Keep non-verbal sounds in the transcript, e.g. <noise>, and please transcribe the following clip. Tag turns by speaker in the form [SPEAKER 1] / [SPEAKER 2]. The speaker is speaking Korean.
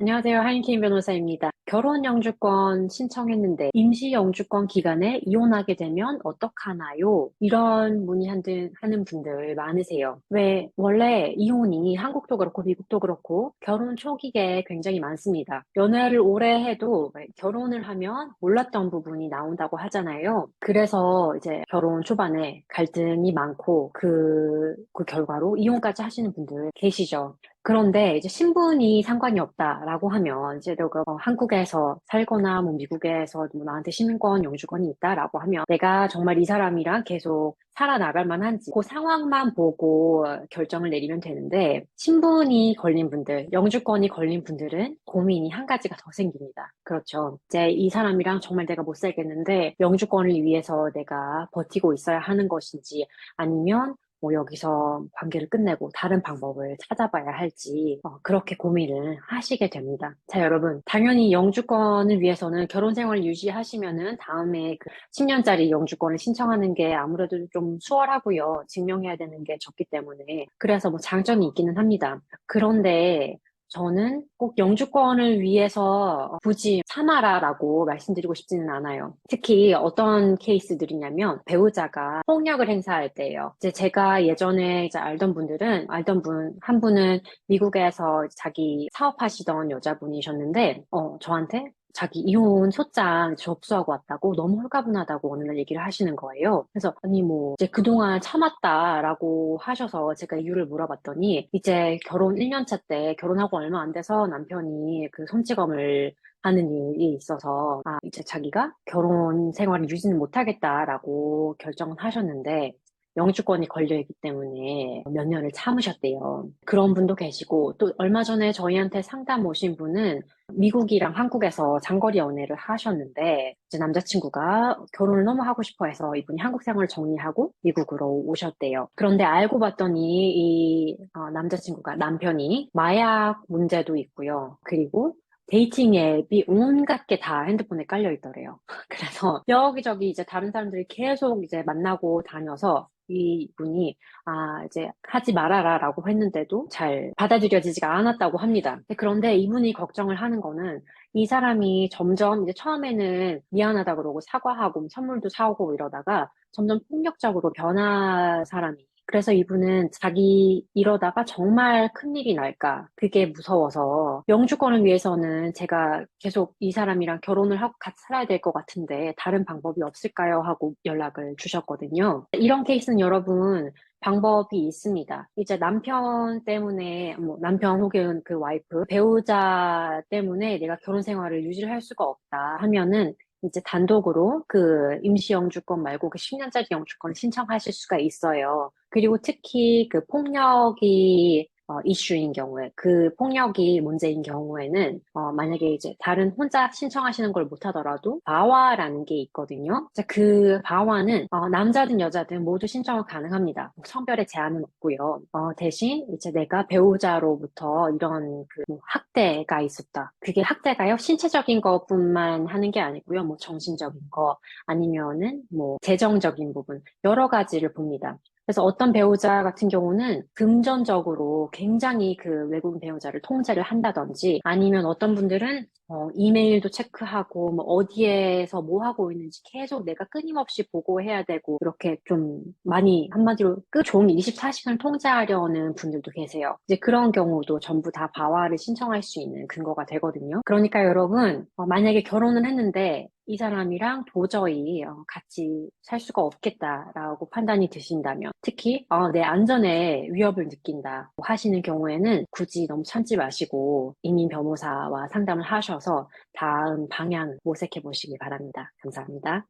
[SPEAKER 1] 안녕하세요. 하인케인 변호사입니다. 결혼 영주권 신청했는데 임시 영주권 기간에 이혼하게 되면 어떡하나요? 이런 문의하는 분들 많으세요. 왜 원래 이혼이 한국도 그렇고 미국도 그렇고 결혼 초기에 굉장히 많습니다. 연애를 오래 해도 결혼을 하면 몰랐던 부분이 나온다고 하잖아요. 그래서 이제 결혼 초반에 갈등이 많고 그, 그 결과로 이혼까지 하시는 분들 계시죠. 그런데 이제 신분이 상관이 없다라고 하면 이제 너가 뭐 한국에서 살거나 뭐 미국에서 뭐 나한테 시민권, 영주권이 있다라고 하면 내가 정말 이 사람이랑 계속 살아나갈 만한지 그 상황만 보고 결정을 내리면 되는데 신분이 걸린 분들, 영주권이 걸린 분들은 고민이 한 가지가 더 생깁니다. 그렇죠. 이제 이 사람이랑 정말 내가 못 살겠는데 영주권을 위해서 내가 버티고 있어야 하는 것인지 아니면 뭐 여기서 관계를 끝내고 다른 방법을 찾아봐야 할지 어, 그렇게 고민을 하시게 됩니다. 자 여러분 당연히 영주권을 위해서는 결혼 생활을 유지하시면은 다음에 그 10년짜리 영주권을 신청하는 게 아무래도 좀 수월하고요. 증명해야 되는 게 적기 때문에 그래서 뭐 장점이 있기는 합니다. 그런데 저는 꼭 영주권을 위해서 굳이 참아라라고 말씀드리고 싶지는 않아요. 특히 어떤 케이스들이냐면 배우자가 폭력을 행사할 때예요. 이제 제가 예전에 이제 알던 분들은 알던 분 한 분은 미국에서 자기 사업하시던 여자분이셨는데 어 저한테 자기 이혼 소장 접수하고 왔다고 너무 홀가분하다고 어느 날 얘기를 하시는 거예요. 그래서 아니 뭐 이제 그동안 참았다라고 하셔서 제가 이유를 물어봤더니 이제 결혼 1년차 때 결혼하고 얼마 안 돼서 남편이 그 손찌검을 하는 일이 있어서 아 이제 자기가 결혼 생활을 유지는 못하겠다라고 결정을 하셨는데 영주권이 걸려있기 때문에 몇 년을 참으셨대요. 그런 분도 계시고 또 얼마 전에 저희한테 상담 오신 분은 미국이랑 한국에서 장거리 연애를 하셨는데 이제 남자친구가 결혼을 너무 하고 싶어 해서 이분이 한국 생활을 정리하고 미국으로 오셨대요. 그런데 알고 봤더니 이 어, 남자친구가 남편이 마약 문제도 있고요. 그리고 데이팅 앱이 온갖 게 다 핸드폰에 깔려 있더래요. <laughs> 그래서 여기저기 이제 다른 사람들이 계속 이제 만나고 다녀서 이분이 아 이제 하지 말아라라고 했는데도 잘 받아들여지지가 않았다고 합니다. 그런데 이분이 걱정을 하는 거는 이 사람이 점점 이제 처음에는 미안하다 그러고 사과하고 선물도 사오고 이러다가 점점 폭력적으로 변한 사람이 그래서 이분은 자기 이러다가 정말 큰일이 날까 그게 무서워서 영주권을 위해서는 제가 계속 이 사람이랑 결혼을 하고 같이 살아야 될 것 같은데 다른 방법이 없을까요? 하고 연락을 주셨거든요. 이런 케이스는 여러분 방법이 있습니다. 이제 남편 때문에, 뭐, 남편 혹은 그 와이프, 배우자 때문에 내가 결혼 생활을 유지를 할 수가 없다 하면은 이제 단독으로 그 임시 영주권 말고 그 10년짜리 영주권을 신청하실 수가 있어요. 그리고 특히 그 폭력이 어, 이슈인 경우에 그 폭력이 문제인 경우에는 어, 만약에 이제 다른 혼자 신청하시는 걸 못하더라도 바와라는 게 있거든요. 그 바와는 어, 남자든 여자든 모두 신청을 가능합니다. 성별의 제한은 없고요. 어, 대신 이제 내가 배우자로부터 이런 그 뭐 학대가 있었다. 그게 학대가요 신체적인 것뿐만 하는 게 아니고요. 뭐 정신적인 거 아니면은 뭐 재정적인 부분 여러 가지를 봅니다. 그래서 어떤 배우자 같은 경우는 금전적으로 굉장히 그 외국인 배우자를 통제를 한다든지 아니면 어떤 분들은 어, 이메일도 체크하고 뭐 어디에서 뭐 하고 있는지 계속 내가 끊임없이 보고해야 되고 이렇게 좀 많이 한마디로 그 종일 24시간을 통제하려는 분들도 계세요. 이제 그런 경우도 전부 다 바와를 신청할 수 있는 근거가 되거든요. 그러니까 여러분 어, 만약에 결혼을 했는데 이 사람이랑 도저히 어, 같이 살 수가 없겠다라고 판단이 드신다면 특히 어, 내 안전에 위협을 느낀다 하시는 경우에는 굳이 너무 참지 마시고 이민 변호사와 상담을 하셔서 다음 방향 모색해 보시기 바랍니다. 감사합니다.